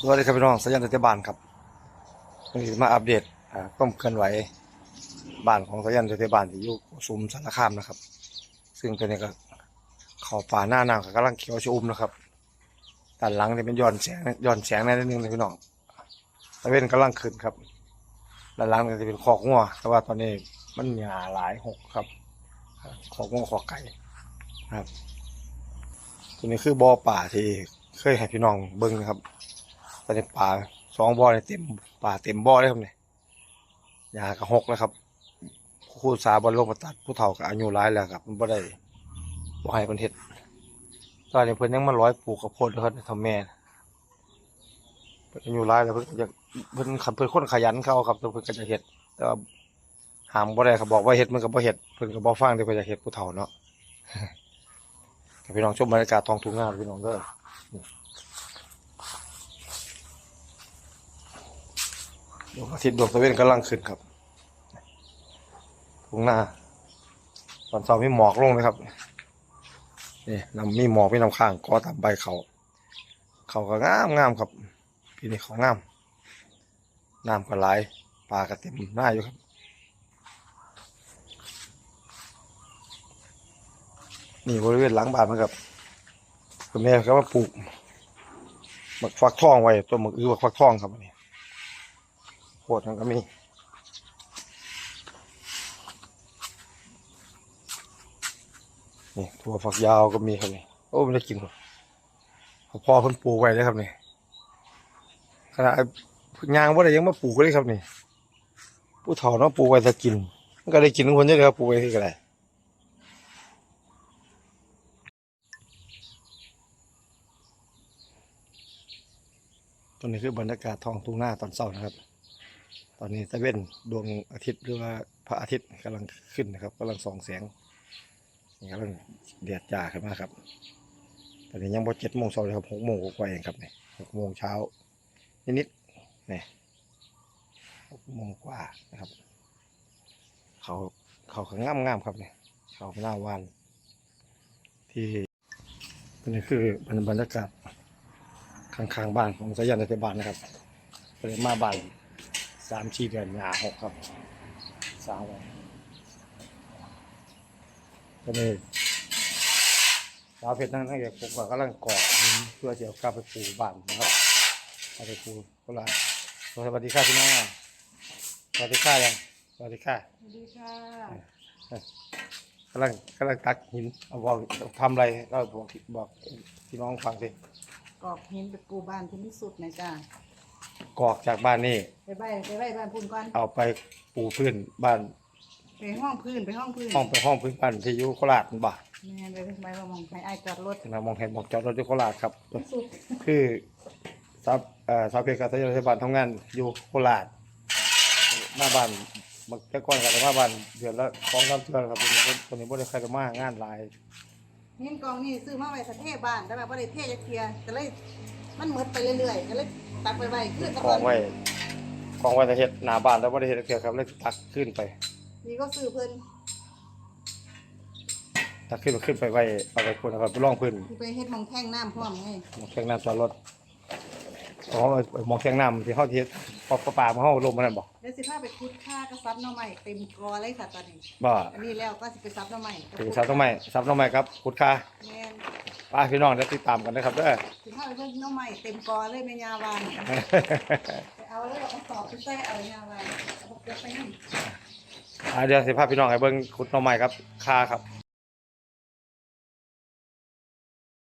สวัสดีครับพี่น้องสัญญาณรัฐบาลครับวันนี้มาอัปเดตอ่าความเคลื่อนไหวบ้านของสัญญาณรัฐบาลที่อยู่สุมสารคามนะครับ ซึ่งตอนนี้ก็เขอป่าหน้าหนาวก็กำลังเขียวชอุ่มนะครับด้านหลังนี่เป็นย้อนแสงย้อนแสงในนิดนึงเลยพี่น้องตะเวนกำลังขึ้นครับด้านหลังนี่จะเป็นคอกงัวแต่ว่าตอนนี้มันหยาหลายหกครับคอกงัวคอกไก่ครับตัวนี้คือบ่อป่าที่เคยให้พี่น้องเบิ้งนะครับ ตอนนี้ป่าสองบ่อเนี่ยเต็มป่าเต็มบ่อเลยครับเนี่ยยากระหกแล้วครับคู่สาบอลโลกมาตัดผู้เฒ่ากับอายุร้ายแล้วครับมันบ่ได้บ่ให้คนเฮ็ดตอนนี้เพิ่นยังมาร้อยปลูกข้าวโพดเลยครับทำแม่เพิ่นอายุร้ายแล้วเพิ่นอยากเพิ่นขันเพิ่นคนขยันเขาครับแต่เพิ่นก็จะเฮ็ดแต่ห้ามบ่ได้ครับบอกว่าเฮ็ดมันก็บ่เฮ็ดเพิ่นก็บ่ฟังแต่เพิ่นอยาเฮ็ดผู้เฒ่าเนาะพี่น้องชมบรรยากาศท้องทุ่งนาพี่น้องเด้อ ดวงอาทิตย์ดวงตะเวนกำลังขึ้นครับทุ่งนาตอนเช้ามีหมอกลงเลยครับนี่นำมีหมอกมีน้ำข้างก็ตามใบเขา เขาก็งามงามครับปีนี้เขางามน้ำก็ไหลปลาก็เต็มหน้าอยู่ครับ นี่บริเวณหลังบ้านมันครับคุณแม่ก็มาปลูกหมักฟักทองไว้ตัวหมึกอือหมักฟักทองครับอัน นี้โคตรมันก็มีนี่ถั่วฝักยาวก็มีครับนี่โอ้ไม่ได้กินหรอกพอเพิ่นปลูกไว้เลยครับนี่ขนาดยางว่าอะได้ยังมาปลูกเลยครับนี่ผู้เฒ่าเนาะปลูกไว้จะกินมันก็ได้กินทุกคนเยอะเลยครับปลูกไว้ที่กระไรตอนนี้คือบรรยากาศท้องทุ่งหน้าตอนเช้านะครับ อนนี้ตะเวนดวงอาทิตย์หรือว่าพระอาทิตย์กำลังขึ้นนะครับกำลังส่องแสงนี่กำลังเดือดจ้าขึ้นมาครับ ตอนนี้ยังพอเจ็ดโมงเช้าเลยครับหกโมงกว่าเองครับนี่หกโมงเช้านิดๆนี่หกโมงกว่านะครับ เขาเขาก็งามงามๆครับนี่เขาหน้าวานที่อันนี้คือบรรยากาศข้างๆบ้านของสายันเทศบาลนะครับเลยมาบ้านามชีเดือนหยาหกครับสามวันก็เลยสาวเพชรนั่งนั่งอย่างผมก็กำลังกรอกหินเพื่อจะเอากลับไปปลูกบ้านนะครับเอาไปปลูกก็ละสวัสดีค่ะพี่น้องสวัสดีค่ะยังสวัสดีค่ะสวัสดีค่ะกำลังกำลังตักหินเอาบอกทำอะไรก็บอกบอกพี่น้องฟังสิกรอกหินไปปูบ้านที่นี่สุดนะจ้า กรอกจากบ้านนี่ไปใบไปใบบ้านพุ่นก่อนเอาไปปูพื้นบ้านไปห้องพื้นไปห้องพื้นห้องไปห้องพื้นบ้านที่อยู่โคราชนั่นบ่แม่ไปไปไปว่ามองไปไอ้ายจอดรถนะมองเห็นบอกจอดรถอยู่โคราชครับที่สุดคือสาวเอ่อสาวเพชรกับสาวรัฐบาลทำงานอยู่โคราชหน้าบ้านมันแต่ก่อนกับหน้าบ้านเดือนละสองสามเดือนครับคนนี้คนนี้บ่ได้ใครก็มางานหลายหินกองนี่ซื้อมาไว้สัเทศบ้านแต่แบบว่าได้เทจักเทียก็เลยมันหมดไปเรื่อยๆก็เลย ตักไปไว้ขึ้นตะกองไว้กองไว้แต่เฮ็ดหน้าบ้านแล้วบ่ได้เฮ็ดเกี่ยวครับเลยตักขึ้นไป นี่ก็ซื้อเพิ่นตักขึ้นขึ้นไปไว้เอาไปคนนะครับไปร่องพื้นที่ไปเฮ็ดหมองแท่งน้ำพร้อมไงหมองแข้งน้ำจอดรถเอาเอาหมองแข้งน้ำที่เฮาที่เฮ็ดปอปลามาเฮาลมมันนั่นบ่เดี๋ยวสิพาไปคุดค่ากระซับหน่อไม้เต็มกอเลยค่ะตอนนี้บ่อันนี้แล้วก็สิไปซับหน่อไม้ถึงซับต้นไม้ซับต้นไม้ครับขุดค่าแม่นป้าพี่น้องเดี๋ยวติดตามกันนะครับเด้อสิพาไปเพิ่นหน่อไม้เต็มกอเลยแม่ยาวานไปเอาเลยเอาตอบไปใส่เอายาวานเอาไปไปนี่อ่าเดี๋ยวสิพาพี่น้องให้เบิ่งขุดหน่อไม้ครับคาครับ